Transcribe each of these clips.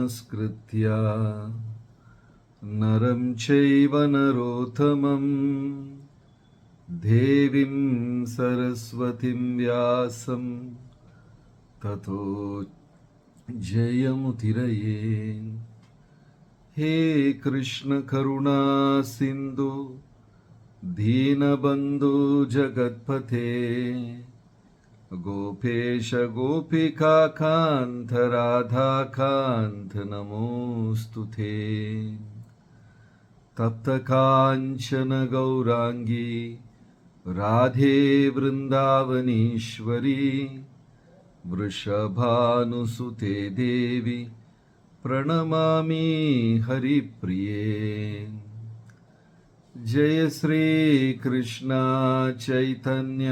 नमस्कृत्य नरं चैव नरोत्तमं देवीं सरस्वतीं व्यासं ततो जयमुतिरये हे कृष्णकरुणा सिन्धु दीनबन्धु जगत्पथे गोपेश गोपिकान्त राधाकान्त नमोऽस्तु ते। तप्तकाञ्चन गौराङ्गी, राधे वृन्दावनीश्वरी, वृषभानुसुते देवि, प्रणमामि हरिप्रिये। जय श्रीकृष्ण चैतन्य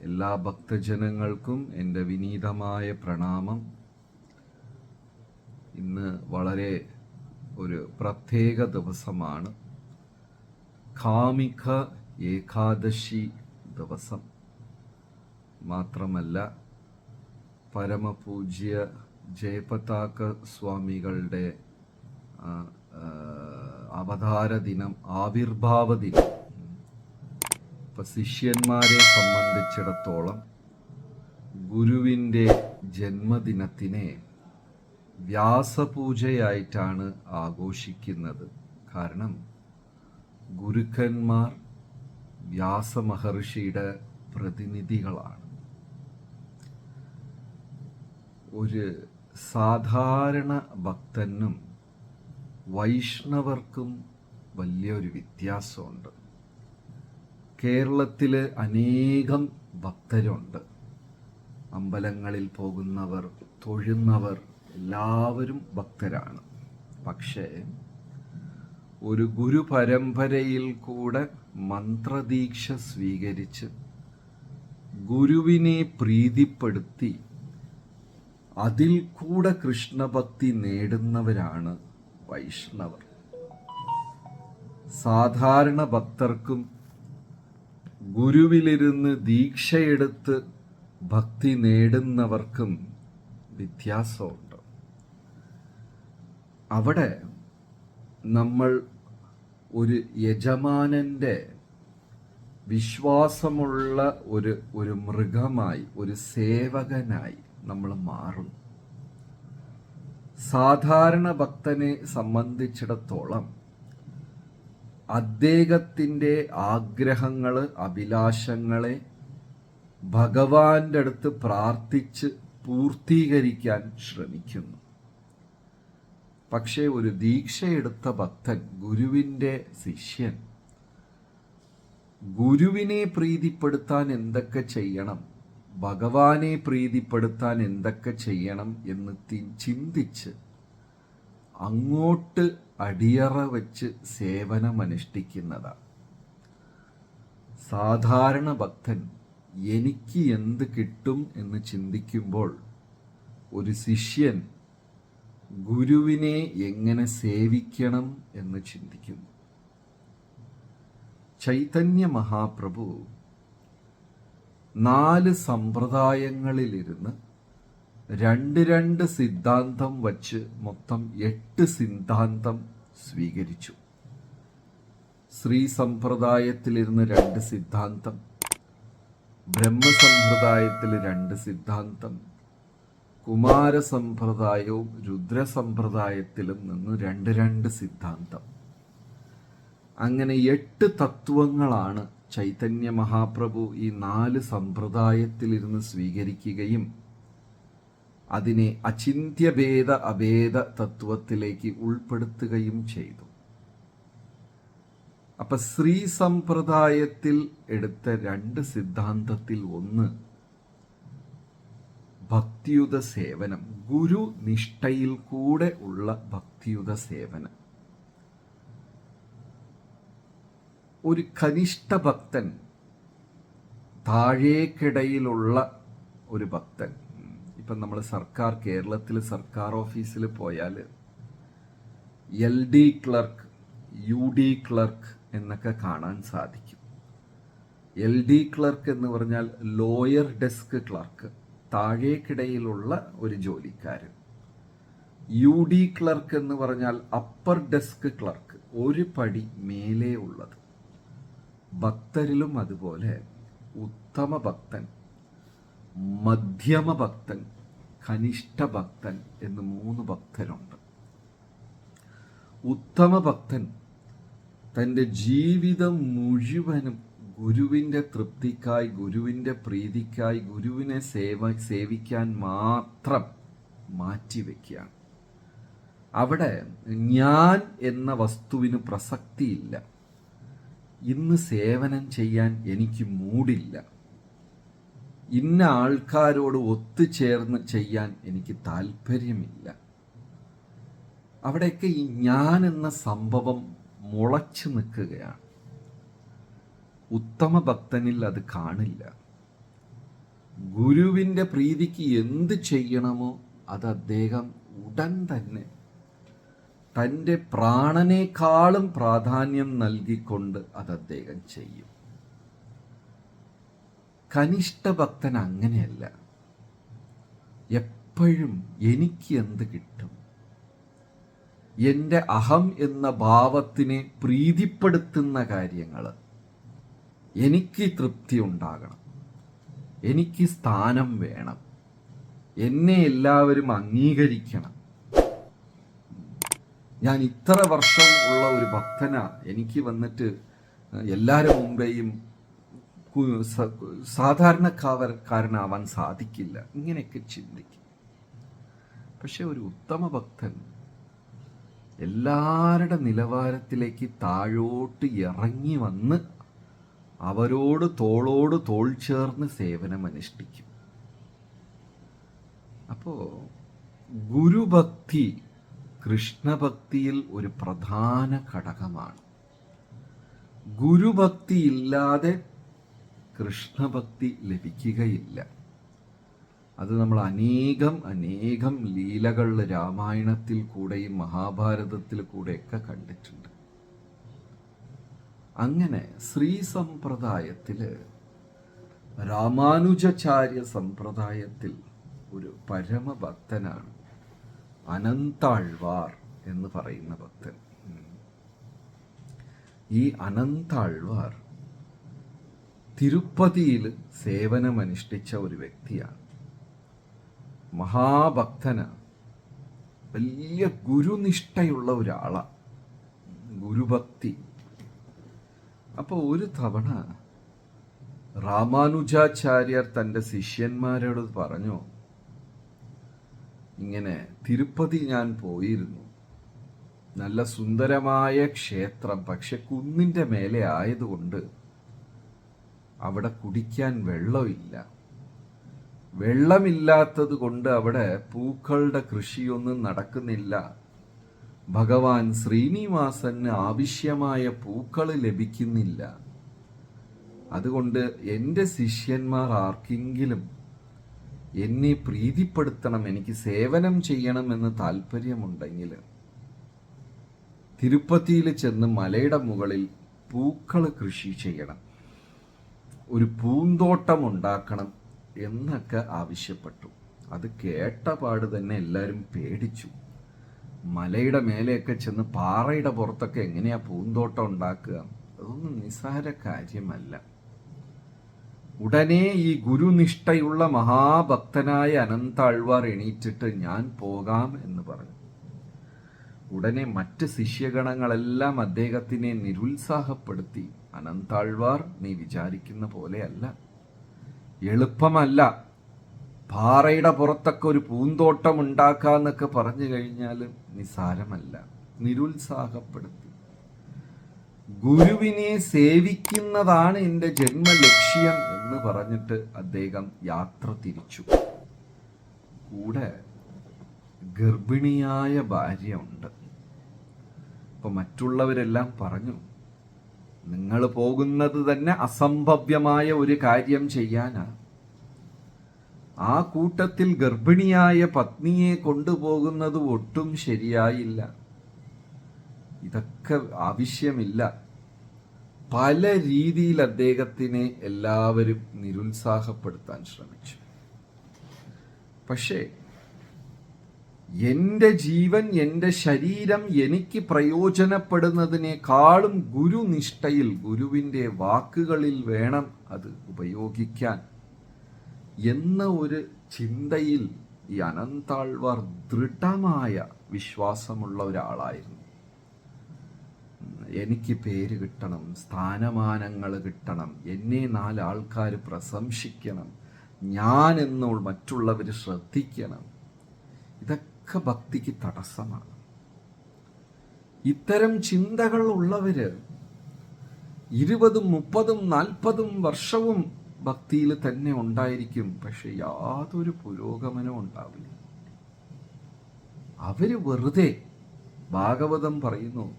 എല്ലാ ഭക്തജനങ്ങൾക്കും എന്റെ വിനീതമായ പ്രണാമം. ഇന്ന് വളരെ ഒരു പ്രത്യേക ദിവസമാണ്. കാമിക ഏകാദശി ദിവസം. മാത്രമല്ല പരമപൂജ്യ ജയപതാക സ്വാമികളുടെ അവതാര ദിനം ആവിർഭാവ ദിനം. ഇപ്പൊ ശിഷ്യന്മാരെ സംബന്ധിച്ചിടത്തോളം ഗുരുവിന്റെ ജന്മദിനത്തിനെ വ്യാസപൂജയായിട്ടാണ് ആഘോഷിക്കുന്നത്. കാരണം ഗുരുക്കന്മാർ വ്യാസമഹർഷിയുടെ പ്രതിനിധികളാണ്. ഒരു സാധാരണ ഭക്തനും വൈഷ്ണവർക്കും വലിയൊരു വ്യത്യാസമുണ്ട്. കേരളത്തിൽ അനേകം ഭക്തരുണ്ട്. അമ്പലങ്ങളിൽ പോകുന്നവർ തൊഴുന്നവർ എല്ലാവരും ഭക്തരാണ്. പക്ഷേ ഒരു ഗുരു പരമ്പരയിൽ കൂടെ മന്ത്രദീക്ഷ സ്വീകരിച്ച് ഗുരുവിനെ പ്രീതിപ്പെടുത്തി അതിൽ കൂടെ കൃഷ്ണഭക്തി നേടുന്നവരാണ് വൈഷ്ണവർ. സാധാരണ ഭക്തർക്കും ഗുരുവിലിരുന്ന് ദീക്ഷയെടുത്ത് ഭക്തി നേടുന്നവർക്കും വ്യത്യാസമുണ്ട്. അവിടെ നമ്മൾ ഒരു യജമാനന്റെ വിശ്വാസമുള്ള ഒരു ഒരു മൃഗമായി ഒരു സേവകനായി നമ്മൾ മാറും. സാധാരണ ഭക്തനെ സംബന്ധിച്ചിടത്തോളം അദ്ദേഹത്തിന്റെ ആഗ്രഹങ്ങൾ അഭിലാഷങ്ങളെ ഭഗവാന്റെ അടുത്ത് പ്രാർത്ഥിച്ച് പൂർത്തീകരിക്കാൻ ശ്രമിക്കുന്നു. പക്ഷേ ഒരു ദീക്ഷയെടുത്ത ഭക്തൻ ഗുരുവിന്റെ ശിഷ്യൻ ഗുരുവിനെ പ്രീതിപ്പെടുത്താൻ എന്തൊക്കെ ചെയ്യണം ഭഗവാനെ പ്രീതിപ്പെടുത്താൻ എന്തൊക്കെ ചെയ്യണം എന്ന് ചിന്തിച്ച് അങ്ങോട്ട് അടിയറ വെച്ച് സേവനമനുഷ്ഠിക്കുന്നതാണ് സാധാരണ ഭക്തൻ എനിക്ക് എന്ത് കിട്ടും എന്ന് ചിന്തിക്കുമ്പോൾ ഒരു ശിഷ്യൻ ഗുരുവിനെ എങ്ങനെ സേവിക്കണം എന്ന് ചിന്തിക്കുന്നു. ചൈതന്യ മഹാപ്രഭു നാല് സമ്പ്രദായങ്ങളിലിരുന്ന് രണ്ട് രണ്ട് സിദ്ധാന്തം വച്ച് മൊത്തം എട്ട് സിദ്ധാന്തം സ്വീകരിച്ചു. ശ്രീ സമ്പ്രദായത്തിലിരുന്ന് രണ്ട് സിദ്ധാന്തം ബ്രഹ്മസമ്പ്രദായത്തിൽ രണ്ട് സിദ്ധാന്തം കുമാരസമ്പ്രദായവും രുദ്രസമ്പ്രദായത്തിലും നിന്ന് രണ്ട് രണ്ട് സിദ്ധാന്തം. അങ്ങനെ എട്ട് തത്വങ്ങളാണ് ചൈതന്യ മഹാപ്രഭു ഈ നാല് സമ്പ്രദായത്തിലിരുന്ന് സ്വീകരിക്കുകയും അതിനെ അചിന്ത്യഭേദ അഭേദ തത്വത്തിലേക്ക് ഉൾപ്പെടുത്തുകയും ചെയ്തു. അപ്പൊ ശ്രീ സമ്പ്രദായത്തിൽ എടുത്ത രണ്ട് സിദ്ധാന്തത്തിൽ ഒന്ന് ഭക്തിയുത സേവനം ഗുരു നിഷ്ഠയിൽ കൂടെ ഉള്ള ഭക്തിയുത സേവനം. ഒരു കനിഷ്ഠ ഭക്തൻ താഴേക്കിടയിലുള്ള ഒരു ഭക്തൻ ഇപ്പം നമ്മൾ സർക്കാർ കേരളത്തിൽ സർക്കാർ ഓഫീസിൽ പോയാൽ L D clerk U D clerk എന്നൊക്കെ കാണാൻ സാധിക്കും. എൽ ഡി ക്ലർക്ക് എന്ന് പറഞ്ഞാൽ ലോയർ ഡെസ്ക് ക്ലർക്ക് താഴേക്കിടയിലുള്ള ഒരു ജോലിക്കാരൻ. യു ഡി ക്ലർക്ക് എന്ന് പറഞ്ഞാൽ അപ്പർ ഡെസ്ക് ക്ലർക്ക് ഒരു പടി മേലേ ഉള്ളത്. ഭക്തരിലും അതുപോലെ ഉത്തമ ഭക്തൻ മധ്യമ ഭക്തൻ കനിഷ്ഠ ഭക്തൻ എന്ന് മൂന്ന് ഭക്തരുണ്ട്. ഉത്തമ ഭക്തൻ തന്റെ ജീവിതം മുഴുവനും ഗുരുവിന്റെ തൃപ്തിക്കായി ഗുരുവിന്റെ പ്രീതിക്കായി ഗുരുവിനെ സേവ സേവിക്കാൻ മാത്രം മാറ്റിവെക്കുകയാണ്. അവിടെ ഞാൻ എന്ന വസ്തുവിന് പ്രസക്തിയില്ല. ഇന്ന് സേവനം ചെയ്യാൻ എനിക്ക് മൂടില്ല. ഇന്ന ആൾക്കാരോട് ഒത്തുചേർന്ന് ചെയ്യാൻ എനിക്ക് താല്പര്യമില്ല. അവിടെയൊക്കെ ഈ ഞാൻ എന്ന സംഭവം മുളച്ചു നിൽക്കുകയാണ്. ഉത്തമ ഭക്തനിൽ അത് കാണില്ല. ഗുരുവിന്റെ പ്രീതിക്ക് എന്ത് ചെയ്യണമോ അത് അദ്ദേഹം ഉടൻ തന്നെ തന്റെ പ്രാണനേക്കാളും പ്രാധാന്യം നൽകിക്കൊണ്ട് അത് അദ്ദേഹം ചെയ്യും. കനിഷ്ഠ ഭക്തൻ അങ്ങനെയല്ല. എപ്പോഴും എനിക്ക് എന്ത് കിട്ടും? എന്റെ അഹം എന്ന ഭാവത്തിനെ പ്രീതിപ്പെടുത്തുന്ന കാര്യങ്ങൾ. എനിക്ക് തൃപ്തി ഉണ്ടാകണം. എനിക്ക് സ്ഥാനം വേണം. എന്നെ എല്ലാവരും അംഗീകരിക്കണം. ഞാൻ ഇത്ര വർഷം ഉള്ള ഒരു ഭക്തനാ. എനിക്ക് വന്നിട്ട് എല്ലാവരും മുമ്പേയും സാധാരണക്കാരനാവാൻ സാധിക്കില്ല. ഇങ്ങനെയൊക്കെ ചിന്തിക്കും. പക്ഷെ ഒരു ഉത്തമ ഭക്തൻ എല്ലാവരുടെ നിലവാരത്തിലേക്ക് താഴോട്ട് ഇറങ്ങി വന്ന് അവരോട് തോളോട് തോൾ ചേർന്ന് സേവനം അനുഷ്ഠിക്കും. അപ്പോ ഗുരുഭക്തി കൃഷ്ണഭക്തിയിൽ ഒരു പ്രധാന ഘടകമാണ്. ഗുരുഭക്തി ഇല്ലാതെ കൃഷ്ണഭക്തി ലഭിക്കുകയില്ല. അത് നമ്മൾ അനേകം അനേകം ലീലകൾ രാമായണത്തിൽ കൂടെയും മഹാഭാരതത്തിൽ കൂടെയൊക്കെ കണ്ടിട്ടുണ്ട്. അങ്ങനെ ശ്രീ സമ്പ്രദായത്തിൽ രാമാനുജാചാര്യ സമ്പ്രദായത്തിൽ ഒരു പരമഭക്തനാണ് അനന്താഴ്വാർ എന്ന് പറയുന്ന ഭക്തൻ. ഈ അനന്താഴ്വാർ തിരുപ്പതിയിൽ സേവനമനുഷ്ഠിച്ച ഒരു വ്യക്തിയാണ്. മഹാഭക്തനാണ് വലിയ ഗുരുനിഷ്ഠയുള്ള ഒരാളാണ് ഗുരുഭക്തി. അപ്പോൾ ഒരു തവണ രാമാനുജാചാര്യർ തന്റെ ശിഷ്യന്മാരോട് പറഞ്ഞു ഇങ്ങനെ തിരുപ്പതി ഞാൻ പോയിരുന്നു. നല്ല സുന്ദരമായ ക്ഷേത്രം പക്ഷെ കുന്നിന്റെ മേലെ ആയതുകൊണ്ട് അവിടെ കുടിക്കാൻ വെള്ളമില്ല. വെള്ളമില്ലാത്തത് കൊണ്ട് അവിടെ പൂക്കളുടെ കൃഷിയൊന്നും നടക്കുന്നില്ല. ഭഗവാൻ ശ്രീനിവാസന് ആവശ്യമായ പൂക്കൾ ലഭിക്കുന്നില്ല. അതുകൊണ്ട് എന്റെ ശിഷ്യന്മാർ ആർക്കെങ്കിലും എന്നെ പ്രീതിപ്പെടുത്തണം എനിക്ക് സേവനം ചെയ്യണമെന്ന് താല്പര്യമുണ്ടെങ്കിൽ തിരുപ്പതിയിൽ ചെന്ന് മലയുടെ മുകളിൽ പൂക്കൾ കൃഷി ചെയ്യണം. ഒരു പൂന്തോട്ടം ഉണ്ടാക്കണം എന്നൊക്കെ ആവശ്യപ്പെട്ടു. അത് കേട്ട പാട് തന്നെ എല്ലാവരും പേടിച്ചു. മലയുടെ മേലെയൊക്കെ ചെന്ന് പാറയുടെ പുറത്തൊക്കെ എങ്ങനെയാ പൂന്തോട്ടം ഉണ്ടാക്കുക? അതൊന്നും നിസ്സാര കാര്യമല്ല. ഉടനെ ഈ ഗുരുനിഷ്ഠയുള്ള മഹാഭക്തനായ അനന്താഴ്വാർ എണീറ്റിട്ട് ഞാൻ പോകാം എന്ന് പറഞ്ഞു. ഉടനെ മറ്റ് ശിഷ്യഗണങ്ങളെല്ലാം അദ്ദേഹത്തിനെ നിരുത്സാഹപ്പെടുത്തി. അനന്താഴ്വാർ നീ വിചാരിക്കുന്ന പോലെയല്ല. എളുപ്പമല്ല. പാറയുടെ പുറത്തൊക്കെ ഒരു പൂന്തോട്ടം ഉണ്ടാക്കാന്നൊക്കെ പറഞ്ഞു കഴിഞ്ഞാൽ നിസാരമല്ല നിരുത്സാഹപ്പെടുത്തി. ഗുരുവിനെ സേവിക്കുന്നതാണ് എന്റെ ജന്മലക്ഷ്യം എന്ന് പറഞ്ഞിട്ട് അദ്ദേഹം യാത്ര തിരിച്ചു. കൂടെ ഗർഭിണിയായ ഭാര്യ ഉണ്ട്. അപ്പൊ മറ്റുള്ളവരെല്ലാം പറഞ്ഞു നിങ്ങൾ പോകുന്നത് തന്നെ അസംഭവ്യമായ ഒരു കാര്യം ചെയ്യാനാണ്. ആ കൂട്ടത്തിൽ ഗർഭിണിയായ പത്നിയെ കൊണ്ടുപോകുന്നത് ഒട്ടും ശരിയായില്ല. ഇതൊക്കെ ആവശ്യമില്ല. പല രീതിയിൽ അദ്ദേഹത്തിനെ എല്ലാവരും നിരുത്സാഹപ്പെടുത്താൻ ശ്രമിച്ചു. പക്ഷേ എന്റെ ജീവൻ എന്റെ ശരീരം എനിക്ക് പ്രയോജനപ്പെടുന്നതിനേക്കാളും ഗുരുനിഷ്ഠയിൽ ഗുരുവിന്റെ വാക്കുകളിൽ വേണം അത് ഉപയോഗിക്കാൻ. എന്ന ഒരു ചിന്തയിൽ ഈ അനന്താൾവാർ ദൃഢമായ വിശ്വാസമുള്ള ഒരാളായിരുന്നു. എനിക്ക് പേര് കിട്ടണം സ്ഥാനമാനങ്ങൾ കിട്ടണം എന്നെ നാലാൾക്കാർ പ്രശംസിക്കണം ഞാൻ എന്നോൾ മറ്റുള്ളവർ ശ്രദ്ധിക്കണം. ഇതൊക്കെ ഭക്തിക്ക് തടസ്സമാണ്. ഇത്തരം ചിന്തകൾ ഉള്ളവര് ഇരുപതും മുപ്പതും നാൽപ്പതും വർഷവും ഭക്തിയിൽ തന്നെ ഉണ്ടായിരിക്കും. പക്ഷെ യാതൊരു പുരോഗമനവും ഉണ്ടാവില്ല. അവർ വെറുതെ ഭാഗവതം പറയുന്നു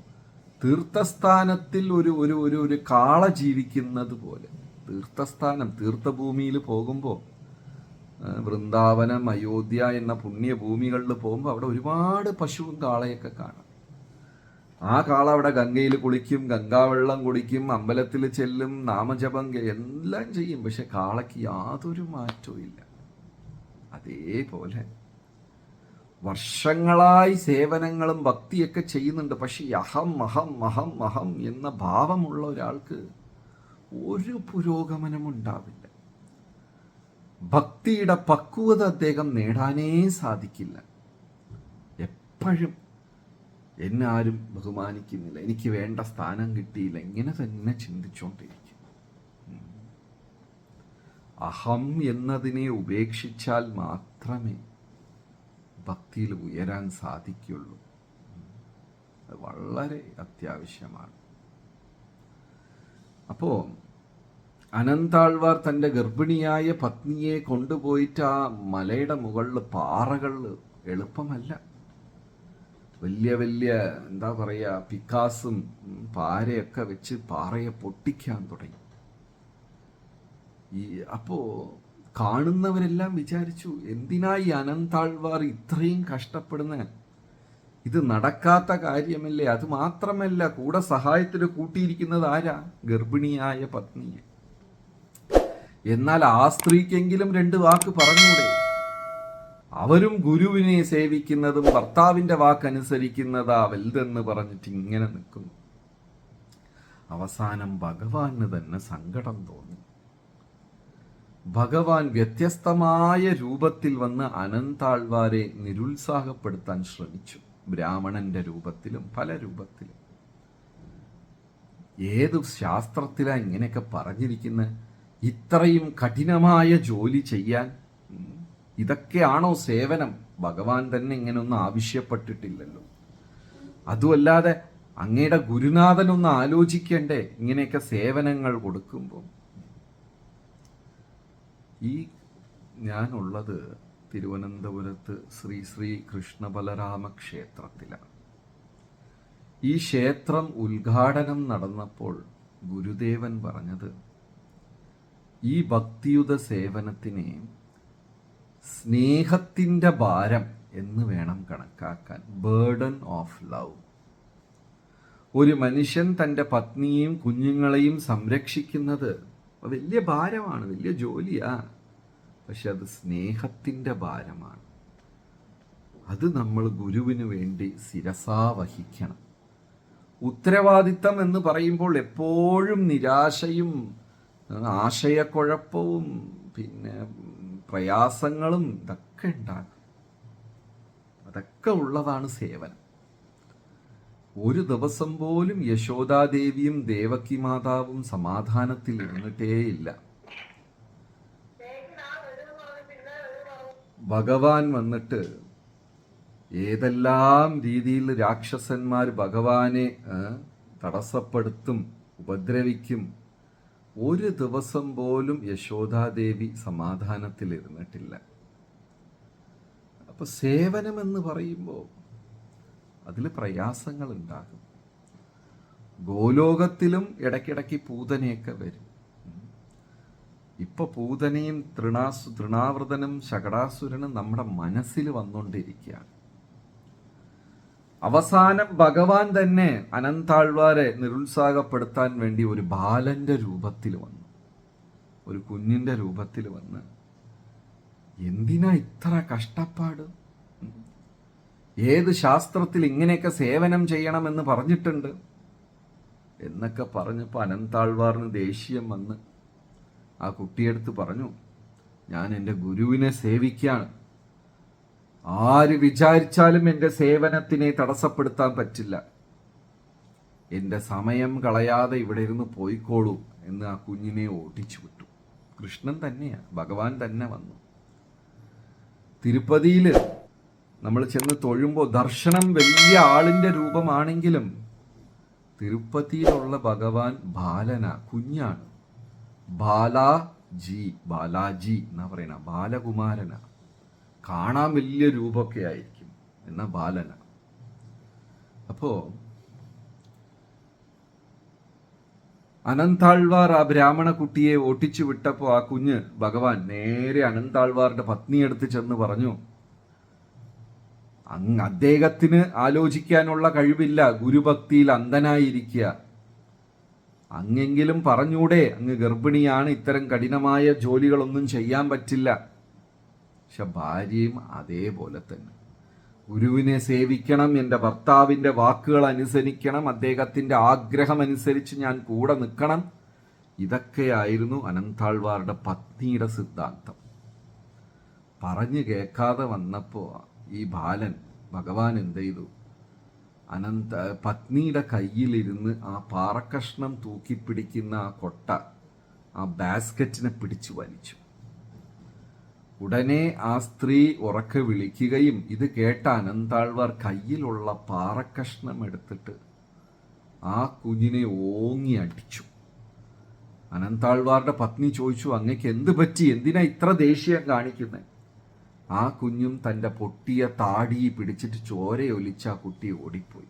തീർത്ഥസ്ഥാനത്തിൽ ഒരു ഒരു ഒരു കാള ജീവിക്കുന്നത് പോലെ തീർത്ഥസ്ഥാനം തീർത്ഥഭൂമിയിൽ പോകുമ്പോൾ വൃന്ദാവനം അയോധ്യ എന്ന പുണ്യഭൂമികളിൽ പോകുമ്പോൾ അവിടെ ഒരുപാട് പശുവും കാളയൊക്കെ കാണാം. ആ കാള അവിടെ ഗംഗയിൽ കുളിക്കും ഗംഗാവെള്ളം കുടിക്കും അമ്പലത്തിൽ ചെല്ലും നാമജപം എല്ലാം ചെയ്യും. പക്ഷെ കാളയ്ക്ക് യാതൊരു മാറ്റവും ഇല്ല. അതേപോലെ വർഷങ്ങളായി സേവനങ്ങളും ഭക്തിയൊക്കെ ചെയ്യുന്നുണ്ട്. പക്ഷെ അഹം അഹം അഹം അഹം എന്ന ഭാവമുള്ള ഒരാൾക്ക് ഒരു പുരോഗമനം ഉണ്ടാവില്ല ഭക്തിയുടെ പക്വത അദ്ദേഹം നേടാനേ സാധിക്കില്ല. എപ്പോഴും എന്നെ ആരും ബഹുമാനിക്കുന്നില്ല. എനിക്ക് വേണ്ട സ്ഥാനം കിട്ടിയില്ല. ഇങ്ങനെ തന്നെ ചിന്തിച്ചുകൊണ്ടിരിക്കും അഹം എന്നതിനെ ഉപേക്ഷിച്ചാൽ മാത്രമേ ഭക്തിയിൽ ഉയരാൻ സാധിക്കുള്ളൂ. അത് വളരെ അത്യാവശ്യമാണ്. അപ്പോൾ അനന്താൾവാർ തന്റെ ഗർഭിണിയായ പത്നിയെ കൊണ്ടുപോയിട്ട് ആ മലയുടെ മുകളിൽ പാറകൾ എളുപ്പമല്ല. വലിയ വലിയ എന്താ പറയുക പിക്കാസും പാരയൊക്കെ വെച്ച് പാറയെ പൊട്ടിക്കാൻ തുടങ്ങി. ഈ അപ്പോൾ കാണുന്നവരെല്ലാം വിചാരിച്ചു എന്തിനാ ഈ അനന്താൾവാർ ഇത്രയും കഷ്ടപ്പെടുന്ന? ഇത് നടക്കാത്ത കാര്യമല്ലേ? അത് മാത്രമല്ല കൂടെ സഹായത്തിന് കൂട്ടിയിരിക്കുന്നത് ആരാ? ഗർഭിണിയായ പത്നിയെ. എന്നാൽ ആ സ്ത്രീക്കെങ്കിലും രണ്ട് വാക്ക് പറഞ്ഞൂടെ? അവരും ഗുരുവിനെ സേവിക്കുന്നതും ഭർത്താവിന്റെ വാക്കനുസരിക്കുന്നതാ വലുതെന്ന് പറഞ്ഞിട്ട് ഇങ്ങനെ നിൽക്കുന്നു. അവസാനം ഭഗവാന് തന്നെ സങ്കടം തോന്നി. ഭഗവാൻ വ്യത്യസ്തമായ രൂപത്തിൽ വന്ന് അനന്താൾവാരെ നിരുത്സാഹപ്പെടുത്താൻ ശ്രമിച്ചു. ബ്രാഹ്മണന്റെ രൂപത്തിലും പല രൂപത്തിലും. ഏത് ശാസ്ത്രത്തിലാ ഇങ്ങനെയൊക്കെ പറഞ്ഞിരിക്കുന്നത് ഇത്രയും കഠിനമായ ജോലി ചെയ്യാൻ ഇതൊക്കെയാണോ സേവനം? ഭഗവാൻ തന്നെ ഇങ്ങനൊന്നും ആവശ്യപ്പെട്ടിട്ടില്ലല്ലോ. അതുമല്ലാതെ അങ്ങയുടെ ഗുരുനാഥനൊന്ന് ആലോചിക്കണ്ടേ ഇങ്ങനെയൊക്കെ സേവനങ്ങൾ കൊടുക്കുമ്പോൾ ഈ ഞാനുള്ളത് തിരുവനന്തപുരത്ത് ശ്രീ ശ്രീ കൃഷ്ണ ബലരാമ ക്ഷേത്രത്തിലാണ് ഈ ക്ഷേത്രം ഉദ്ഘാടനം നടന്നപ്പോൾ ഗുരുദേവൻ പറഞ്ഞത് ഈ ഭക്തിയുത സേവനത്തിനെ സ്നേഹത്തിന്റെ ഭാരം എന്ന് വേണം കണക്കാക്കാൻ. ബേർഡൻ ഓഫ് ലവ് ഒരു മനുഷ്യൻ തന്റെ പത്നിയെയും കുഞ്ഞുങ്ങളെയും സംരക്ഷിക്കുന്നത് വലിയ ഭാരമാണ് വലിയ ജോലിയാ. പക്ഷെ അത് സ്നേഹത്തിന്റെ ഭാരമാണ്. അത് നമ്മൾ ഗുരുവിന് വേണ്ടി ശിരസാ വഹിക്കണം. ഉത്തരവാദിത്തം എന്ന് പറയുമ്പോൾ എപ്പോഴും നിരാശയും ആശയക്കുഴപ്പവും പിന്നെ പ്രയാസങ്ങളും ഇതൊക്കെ ഉണ്ടാകും അതൊക്കെ ഉള്ളതാണ് സേവനം. ഒരു ദിവസം പോലും യശോദാദേവിയും ദേവകി മാതാവും സമാധാനത്തിൽ ഇരുന്നിട്ടേയില്ല ഭഗവാൻ വന്നിട്ട് ഏതെല്ലാം രീതിയിൽ രാക്ഷസന്മാർ ഭഗവാനെ തടസ്സപ്പെടുത്തും ഉപദ്രവിക്കും ഒരു ദിവസം പോലും യശോദാദേവി സമാധാനത്തിലിരുന്നിട്ടില്ല. അപ്പൊ സേവനമെന്ന് പറയുമ്പോൾ അതിൽ പ്രയാസങ്ങൾ ഉണ്ടാകും ഗോലോകത്തിലും ഇടയ്ക്കിടയ്ക്ക് പൂതനയൊക്കെ വരും. ഇപ്പൊ പൂതനയും തൃണാസു തൃണാവൃതനും ശകടാസുരനും നമ്മുടെ മനസ്സിൽ വന്നുകൊണ്ടിരിക്കുകയാണ് അവസാനം ഭഗവാൻ തന്നെ അനന്താൾവാരെ നിരുത്സാഹപ്പെടുത്താൻ വേണ്ടി ഒരു ബാലന്റെ രൂപത്തിൽ വന്നു. ഒരു കുഞ്ഞിന്റെ രൂപത്തിൽ വന്ന് എന്തിനാ ഇത്ര കഷ്ടപ്പാട്? ഏത് ശാസ്ത്രത്തിൽ ഇങ്ങനെയൊക്കെ സേവനം ചെയ്യണമെന്ന് പറഞ്ഞിട്ടുണ്ട്? എന്നൊക്കെ പറഞ്ഞപ്പോൾ അനന്താഴ്വാറിന് ദേഷ്യം വന്ന് ആ കുട്ടിയെടുത്ത് പറഞ്ഞു ഞാൻ എന്റെ ഗുരുവിനെ സേവിക്കുകയാണ്. ആര് വിചാരിച്ചാലും എന്റെ സേവനത്തിനെ തടസ്സപ്പെടുത്താൻ പറ്റില്ല. എന്റെ സമയം കളയാതെ ഇവിടെ ഇരുന്ന് പോയിക്കോളൂ എന്ന് ആ കുഞ്ഞിനെ ഓടിച്ചു വിട്ടു. കൃഷ്ണൻ തന്നെയാണ് ഭഗവാൻ തന്നെ വന്നു. തിരുപ്പതിയിൽ നമ്മൾ ചെന്ന് തൊഴുമ്പോൾ ദർശനം വലിയ ആളിന്റെ രൂപമാണെങ്കിലും തിരുപ്പതിയിലുള്ള ഭഗവാൻ ബാലന കുഞ്ഞാണ്. ബാലാജി ബാലാജി എന്നാ പറയണ ബാലകുമാരന. കാണാൻ വലിയ രൂപമൊക്കെ ആയിരിക്കും എന്ന ബാലന. അപ്പോ അനന്താൾവാർ ആ ബ്രാഹ്മണ കുട്ടിയെ ഓട്ടിച്ചു വിട്ടപ്പോൾ ആ കുഞ്ഞ് ഭഗവാൻ നേരെ അനന്താൾവാറിന്റെ പത്നിയെടുത്ത് ചെന്ന് പറഞ്ഞു അങ്ങ് അദ്ദേഹത്തിന് ആലോചിക്കാനുള്ള കഴിവില്ല ഗുരുഭക്തിയിൽ അന്ധനായിരിക്കുക. അങ്ങെങ്കിലും പറഞ്ഞൂടെ അങ്ങ് ഗർഭിണിയാണ് ഇത്തരം കഠിനമായ ജോലികളൊന്നും ചെയ്യാൻ പറ്റില്ല. പക്ഷെ ഭാര്യയും അതേപോലെ തന്നെ. ഗുരുവിനെ സേവിക്കണം എന്റെ ഭർത്താവിന്റെ വാക്കുകൾ അനുസരിക്കണം അദ്ദേഹത്തിന്റെ ആഗ്രഹം അനുസരിച്ച് ഞാൻ കൂടെ നിൽക്കണം. ഇതൊക്കെയായിരുന്നു അനന്താൾവാറുടെ പത്നിയുടെ സിദ്ധാന്തം. പറഞ്ഞു കേൾക്കാതെ വന്നപ്പോൾ ഈ ബാലൻ ഭഗവാൻ എന്ത് ചെയ്തു? അനന്ത പത്നിയുടെ കയ്യിലിരുന്ന് ആ പാറക്കഷ്ണം തൂക്കിപ്പിടിക്കുന്ന ആ കൊട്ട ആ ബാസ്ക്കറ്റിനെ പിടിച്ചു വലിച്ചു. ഉടനെ ആ സ്ത്രീ ഉറക്കെ വിളിക്കുകയും ഇത് കേട്ട അനന്താൾവർ കയ്യിലുള്ള പാറക്കഷ്ണം എടുത്തിട്ട് ആ കുഞ്ഞിനെ ഓങ്ങി അടിച്ചു. അനന്താൾവാറുടെ പത്നി ചോദിച്ചു അങ്ങക്ക് എന്ത് പറ്റി? എന്തിനാ ഇത്ര ദേഷ്യം കാണിക്കുന്നത് ആ കുഞ്ഞും തന്റെ പൊട്ടിയ താടി പിടിച്ചിട്ട് ചോരയൊലിച്ച് ആ കുട്ടി ഓടിപ്പോയി.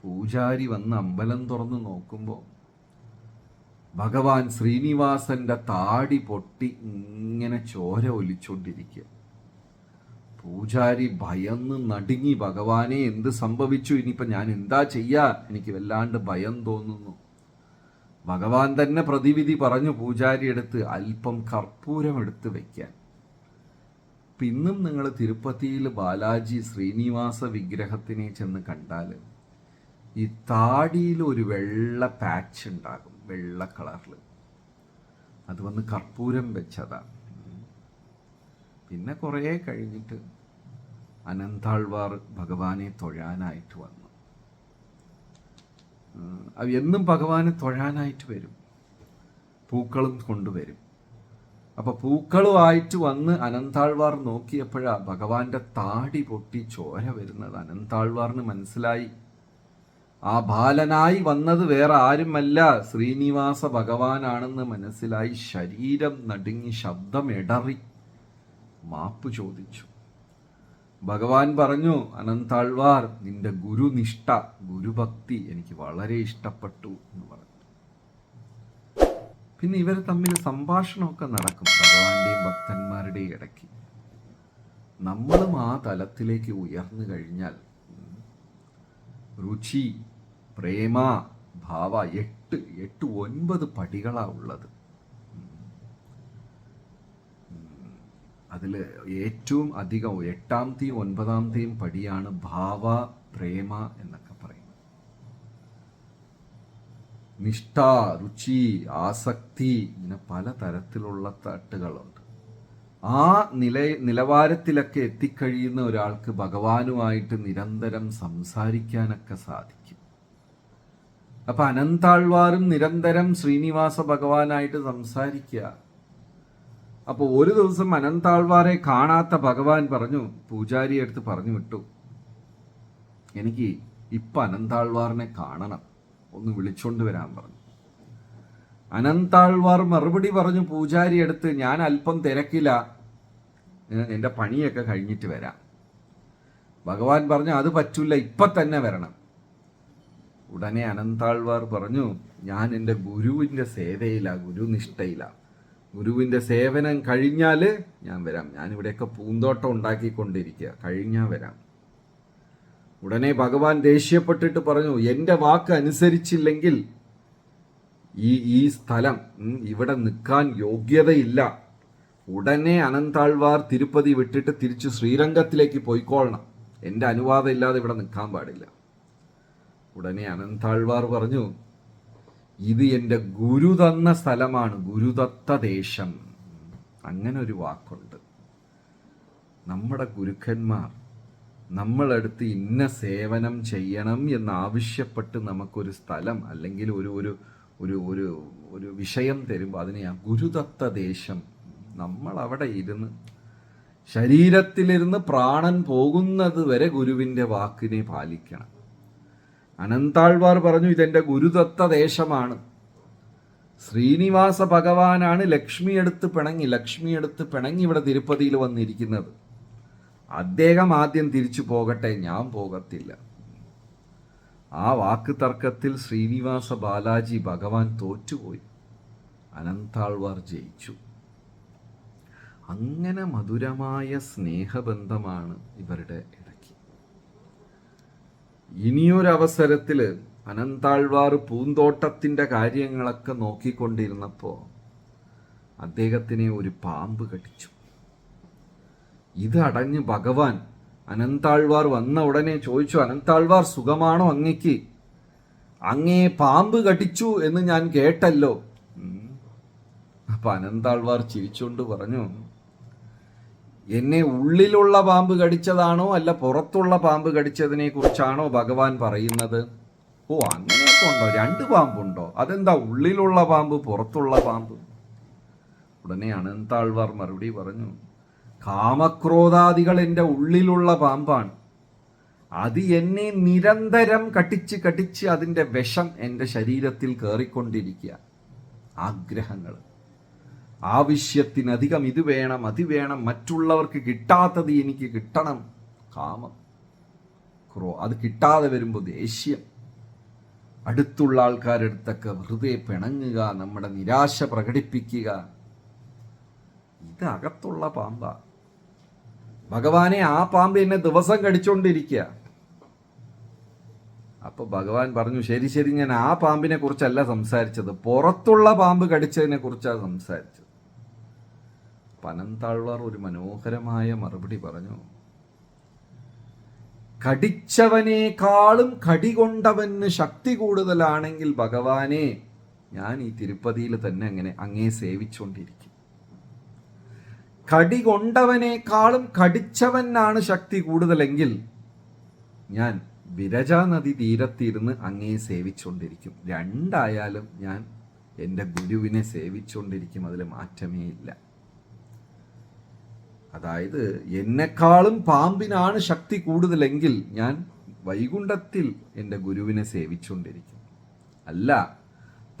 പൂജാരി വന്ന് അമ്പലം തുറന്ന് നോക്കുമ്പോൾ ഭഗവാൻ ശ്രീനിവാസന്റെ താടി പൊട്ടി ഇങ്ങനെ ചോര ഒലിച്ചോണ്ടിരിക്കുക. പൂജാരി ഭയന്ന് നടുങ്ങി ഭഗവാനെ എന്ത് സംഭവിച്ചു? ഇനിയിപ്പോൾ ഞാൻ എന്താ ചെയ്യാ? എനിക്ക് വല്ലാണ്ട് ഭയം തോന്നുന്നു. ഭഗവാൻ തന്നെ പ്രതിവിധി പറഞ്ഞു പൂജാരി എടുത്ത് അല്പം കർപ്പൂരം എടുത്ത് വെക്കാൻ. പിന്നും നിങ്ങൾ തിരുപ്പതിയിൽ ബാലാജി ശ്രീനിവാസ വിഗ്രഹത്തിനെ ചെന്ന് കണ്ടാൽ ഈ താടിയിൽ ഒരു വെള്ള പാച്ച് ഉണ്ടാകും. വെള്ള കളറിൽ അത് വന്ന് കർപ്പൂരം വെച്ചതാണ് പിന്നെ കുറേ കഴിഞ്ഞിട്ട് അനന്താൾവാർ ഭഗവാനെ തൊഴാനായിട്ട് വന്നു. എന്നും ഭഗവാനെ തൊഴാനായിട്ട് വരും. പൂക്കളും കൊണ്ടുവരും. അപ്പൊ പൂക്കളുമായിട്ട് വന്ന് അനന്താൾവാർ നോക്കിയപ്പോഴാ ഭഗവാന്റെ താടി പൊട്ടി ചോര വരുന്നത്. അനന്താൾവാറിന് മനസ്സിലായി. ആ ബാലനായി വന്നത് വേറെ ആരുമല്ല. ശ്രീനിവാസ ഭഗവാനാണെന്ന് മനസ്സിലായി ശരീരം നടുങ്ങി ശബ്ദം ഇടറി മാപ്പ് ചോദിച്ചു. ഭഗവാൻ പറഞ്ഞു അനന്താൾവാർ നിന്റെ ഗുരുനിഷ്ഠ ഗുരുഭക്തി എനിക്ക് വളരെ ഇഷ്ടപ്പെട്ടു എന്ന് പറഞ്ഞു. പിന്നെ ഇവർ തമ്മിൽ സംഭാഷണമൊക്കെ നടക്കും ഭഗവാന്റെയും ഭക്തന്മാരുടെയും ഇടയ്ക്ക്. നമ്മളും ആ തലത്തിലേക്ക് ഉയർന്നു കഴിഞ്ഞാൽ രുചി പ്രേമ ഭാവ എട്ട് എട്ട് ഒൻപത് പടികളാണ് ഉള്ളത്. അതിൽ ഏറ്റവും അധികം എട്ടാമത്തെയും ഒൻപതാമത്തെയും പടിയാണ് ഭാവ പ്രേമ എന്നൊക്കെ പറയുന്നത്. നിഷ്ഠ രുചി ആസക്തി ഇങ്ങനെ പല തരത്തിലുള്ള തട്ടുകളുണ്ട്. ആ നില നിലവാരത്തിലൊക്കെ എത്തിക്കഴിയുന്ന ഒരാൾക്ക് ഭഗവാനുമായിട്ട് നിരന്തരം സംസാരിക്കാനൊക്കെ സാധിക്കും. അപ്പൊ അനന്താൾവാറും നിരന്തരം ശ്രീനിവാസ ഭഗവാനായിട്ട് സംസാരിക്കുക. അപ്പോൾ ഒരു ദിവസം അനന്താൾവാറെ കാണാത്ത ഭഗവാൻ പറഞ്ഞു പൂജാരി അടുത്ത് പറഞ്ഞു വിട്ടു. എനിക്ക് ഇപ്പം അനന്താൾവാറിനെ കാണണം. ഒന്ന് വിളിച്ചോണ്ട് വരാൻ പറഞ്ഞു. അനന്താൾവാർ മറുപടി പറഞ്ഞു പൂജാരി അടുത്ത് ഞാൻ അല്പം തിരക്കില്ല എന്റെ പണിയൊക്കെ കഴിഞ്ഞിട്ട് വരാം. ഭഗവാൻ പറഞ്ഞു അത് പറ്റില്ല ഇപ്പം തന്നെ വരണം. ഉടനെ അനന്താൾവാർ പറഞ്ഞു ഞാൻ എന്റെ ഗുരുവിന്റെ സേവയില ഗുരുനിഷ്ഠയില. ഗുരുവിന്റെ സേവനം കഴിഞ്ഞാൽ ഞാൻ വരാം. ഞാനിവിടെയൊക്കെ പൂന്തോട്ടം ഉണ്ടാക്കിക്കൊണ്ടിരിക്കുക. കഴിഞ്ഞാൽ വരാം. ഉടനെ ഭഗവാൻ ദേഷ്യപ്പെട്ടിട്ട് പറഞ്ഞു എന്റെ വാക്ക് അനുസരിച്ചില്ലെങ്കിൽ ഈ ഈ സ്ഥലം ഇവിടെ നിൽക്കാൻ യോഗ്യതയില്ല. ഉടനെ അനന്താൾവാർ തിരുപ്പതി വിട്ടിട്ട് തിരിച്ച് ശ്രീരംഗത്തിലേക്ക് പോയിക്കൊള്ളണം എന്റെ അനുവാദം ഇല്ലാതെ ഇവിടെ നിൽക്കാൻ പാടില്ല. ഉടനെ അനന്താൾവാർ പറഞ്ഞു ഇത് എന്റെ ഗുരു തന്ന സ്ഥലമാണ് ഗുരുദത്ത ദേശം. അങ്ങനെ ഒരു വാക്കുണ്ട്. നമ്മുടെ ഗുരുക്കന്മാർ നമ്മളടുത്ത് ഇന്ന സേവനം ചെയ്യണം എന്നാവശ്യപ്പെട്ട് നമുക്കൊരു സ്ഥലം അല്ലെങ്കിൽ ഒരു ഒരു ഒരു ഒരു ഒരു വിഷയം തരുമ്പോൾ അതിനെ ആ ഗുരുദത്ത ദേശം നമ്മൾ അവിടെ ഇരുന്ന് ശരീരത്തിലിരുന്ന് പ്രാണൻ പോകുന്നത് വരെ ഗുരുവിന്റെ വാക്കിനെ പാലിക്കണം. അനന്താൾവാർ പറഞ്ഞു ഇതെന്റെ ഗുരുദത്ത ദേശമാണ്. ശ്രീനിവാസ ഭഗവാനാണ് ലക്ഷ്മി എടുത്ത് പിണങ്ങി ലക്ഷ്മി എടുത്ത് പിണങ്ങി ഇവിടെ തിരുപ്പതിയിൽ വന്നിരിക്കുന്നത്. അദ്ദേഹം ആദ്യം തിരിച്ചു പോകട്ടെ ഞാൻ പോകത്തില്ല. ആ വാക്ക് തർക്കത്തിൽ ശ്രീനിവാസ ബാലാജി ഭഗവാൻ തോറ്റുപോയി. അനന്താൾവാർ ജയിച്ചു. അങ്ങനെ മധുരമായ സ്നേഹബന്ധമാണ് ഇവരുടെ ഇനിയൊരവസരത്തിൽ അനന്താൾവാർ പൂന്തോട്ടത്തിന്റെ കാര്യങ്ങളൊക്കെ നോക്കിക്കൊണ്ടിരുന്നപ്പോൾ അദ്ദേഹത്തിനെ ഒരു പാമ്പ് കടിച്ചു. ഇത് അടഞ്ഞ് ഭഗവാൻ അനന്താൾവാർ വന്ന ഉടനെ ചോദിച്ചു അനന്താൾവാർ സുഖമാണോ അങ്ങയ്ക്ക് അങ്ങേ പാമ്പ് കടിച്ചു എന്ന് ഞാൻ കേട്ടല്ലോ. അപ്പൊ അനന്താൾവാർ ചിരിച്ചുകൊണ്ട് പറഞ്ഞു എന്നെ ഉള്ളിലുള്ള പാമ്പ് കടിച്ചതാണോ അല്ല പുറത്തുള്ള പാമ്പ് കടിച്ചതിനെ കുറിച്ചാണോ ഭഗവാൻ പറയുന്നത്? ഓ അങ്ങനെയൊക്കെ ഉണ്ടോ? രണ്ട് പാമ്പുണ്ടോ? അതെന്താ ഉള്ളിലുള്ള പാമ്പ് പുറത്തുള്ള പാമ്പ്? ഉടനെ അനന്താൾവാർ മറുപടി പറഞ്ഞു കാമക്രോധാദികൾ എന്റെ ഉള്ളിലുള്ള പാമ്പാണ്. അത് എന്നെ നിരന്തരം കട്ടിച്ച് കട്ടിച്ച് അതിന്റെ വിഷം എന്റെ ശരീരത്തിൽ കയറിക്കൊണ്ടിരിക്കുക. ആഗ്രഹങ്ങൾ. ആവശ്യത്തിനധികം ഇത് വേണം അത് വേണം മറ്റുള്ളവർക്ക് കിട്ടാത്തത് എനിക്ക് കിട്ടണം. കാമം. ക്രോ അത് കിട്ടാതെ വരുമ്പോൾ ദേഷ്യം. അടുത്തുള്ള ആൾക്കാരെടുത്തൊക്കെ വെറുതെ പിണങ്ങുക നമ്മുടെ നിരാശ പ്രകടിപ്പിക്കുക. ഇത് അകത്തുള്ള പാമ്പ. ഭഗവാനെ ആ പാമ്പ് എന്നെ ദിവസം കടിച്ചോണ്ടിരിക്കുക അപ്പൊ ഭഗവാൻ പറഞ്ഞു ശരി ശരി ഞാൻ ആ പാമ്പിനെ കുറിച്ചല്ല സംസാരിച്ചത്. പുറത്തുള്ള പാമ്പ് കടിച്ചതിനെ കുറിച്ചാണ് സംസാരിച്ചത്. പനന്താഴ്വാർ ഒരു മനോഹരമായ മറുപടി പറഞ്ഞു. കടിച്ചവനേക്കാളും കടി കൊണ്ടവന് ശക്തി കൂടുതലാണെങ്കിൽ ഭഗവാനെ ഞാൻ ഈ തിരുപ്പതിയിൽ തന്നെ അങ്ങനെ അങ്ങേ സേവിച്ചുകൊണ്ടിരിക്കും കടി കൊണ്ടവനേക്കാളും കടിച്ചവനാണ് ശക്തി കൂടുതലെങ്കിൽ ഞാൻ വിരജാ നദി തീരത്തിരുന്ന് അങ്ങേ സേവിച്ചുകൊണ്ടിരിക്കും രണ്ടായാലും ഞാൻ എന്റെ ഗുരുവിനെ സേവിച്ചുകൊണ്ടിരിക്കും അതിൽ മാറ്റമേ ഇല്ല. അതായത് എന്നെക്കാളും പാമ്പിനാണ് ശക്തി കൂടുതലെങ്കിൽ ഞാൻ വൈകുണ്ഠത്തിൽ എന്റെ ഗുരുവിനെ സേവിച്ചുകൊണ്ടിരിക്കും. അല്ല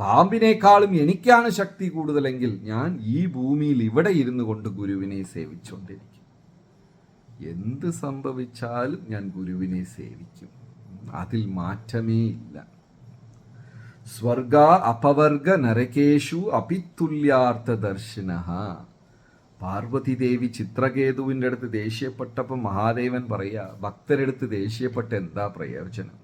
പാമ്പിനേക്കാളും എനിക്കാണ് ശക്തി കൂടുതലെങ്കിൽ ഞാൻ ഈ ഭൂമിയിൽ ഇവിടെ ഇരുന്നു കൊണ്ട് ഗുരുവിനെ സേവിച്ചുകൊണ്ടിരിക്കും. എന്ത് സംഭവിച്ചാലും ഞാൻ ഗുരുവിനെ സേവിക്കും. അതിൽ മാറ്റമേ ഇല്ല. സ്വർഗ അപവർഗ നരകേഷു അപിത്തുല്യാർത്ഥ ദർശന പാർവതി ദേവി ചിത്രകേതുവിന്റെ അടുത്ത് ദേഷ്യപ്പെട്ടപ്പോൾ മഹാദേവൻ പറയുക ഭക്തരെടുത്ത് ദേഷ്യപ്പെട്ട എന്താ പ്രയോജനം?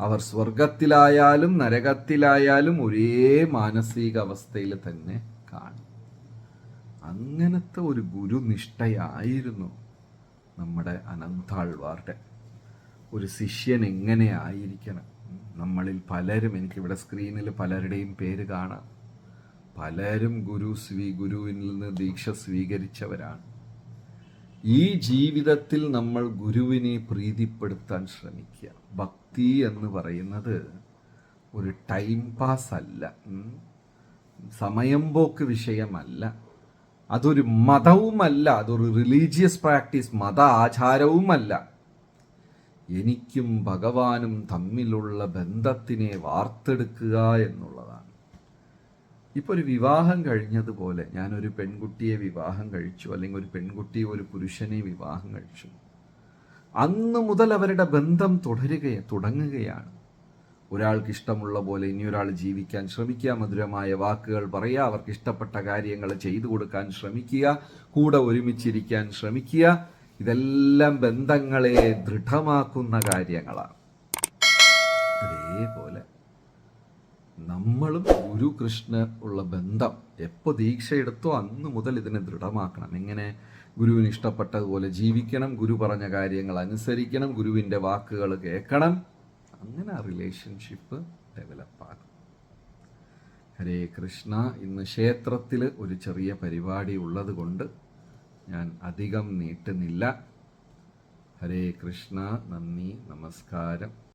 അവർ സ്വർഗത്തിലായാലും നരകത്തിലായാലും ഒരേ മാനസിക അവസ്ഥയിൽ തന്നെ കാണും. അങ്ങനത്തെ ഒരു ഗുരുനിഷ്ഠയായിരുന്നു നമ്മുടെ അനന്താൾവാറുടെ ഒരു ശിഷ്യൻ എങ്ങനെ ആയിരിക്കണം? നമ്മളിൽ പലരും എനിക്കിവിടെ സ്ക്രീനിൽ പലരുടെയും പേര് കാണാം. പലരും ഗുരു സ്വീ ഗുരുവിൽ നിന്ന് ദീക്ഷ സ്വീകരിച്ചവരാണ്. ഈ ജീവിതത്തിൽ നമ്മൾ ഗുരുവിനെ പ്രീതിപ്പെടുത്താൻ ശ്രമിക്കുക. ഭക്തി എന്ന് പറയുന്നത് ഒരു ടൈം പാസ് അല്ല. സമയം പോക്ക് വിഷയമല്ല. അതൊരു മതവുമല്ല. അതൊരു റിലീജിയസ് പ്രാക്ടീസ്. മത ആചാരവുമല്ല. എനിക്കും ഭഗവാനും തമ്മിലുള്ള ബന്ധത്തിനെ വാർത്തെടുക്കുക എന്നുള്ളതാണ്. ഇപ്പോൾ ഒരു വിവാഹം കഴിഞ്ഞതുപോലെ ഞാനൊരു പെൺകുട്ടിയെ വിവാഹം കഴിച്ചു അല്ലെങ്കിൽ ഒരു പെൺകുട്ടിയെ ഒരു പുരുഷനെ വിവാഹം കഴിച്ചു. അന്ന് മുതൽ അവരുടെ ബന്ധം തുടരുക തുടങ്ങുകയാണ്. ഒരാൾക്ക് ഇഷ്ടമുള്ള പോലെ ഇനിയൊരാൾ ജീവിക്കാൻ ശ്രമിക്കുക മധുരമായ വാക്കുകൾ പറയുക അവർക്ക് ഇഷ്ടപ്പെട്ട കാര്യങ്ങൾ ചെയ്തു കൊടുക്കാൻ ശ്രമിക്കുക കൂടെ ഒരുമിച്ചിരിക്കാൻ ശ്രമിക്കുക. ഇതെല്ലാം ബന്ധങ്ങളെ ദൃഢമാക്കുന്ന കാര്യങ്ങളാണ്. അതേപോലെ നമ്മളും ഗുരു കൃഷ്ണ ഉള്ള ബന്ധം എപ്പോൾ ദീക്ഷ എടുത്തോ അന്ന് മുതൽ ഇതിനെ ദൃഢമാക്കണം. എങ്ങനെ? ഗുരുവിന് ഇഷ്ടപ്പെട്ടതുപോലെ ജീവിക്കണം ഗുരു പറഞ്ഞ കാര്യങ്ങൾ അനുസരിക്കണം ഗുരുവിന്റെ വാക്കുകൾ കേൾക്കണം. അങ്ങനെ ആ റിലേഷൻഷിപ്പ് ഡെവലപ്പാകും ഹരേ കൃഷ്ണ ഇന്ന് ക്ഷേത്രത്തിൽ ഒരു ചെറിയ പരിപാടി ഉള്ളത് കൊണ്ട് ഞാൻ അധികം നീട്ടുന്നില്ല. ഹരേ കൃഷ്ണ നന്ദി നമസ്കാരം.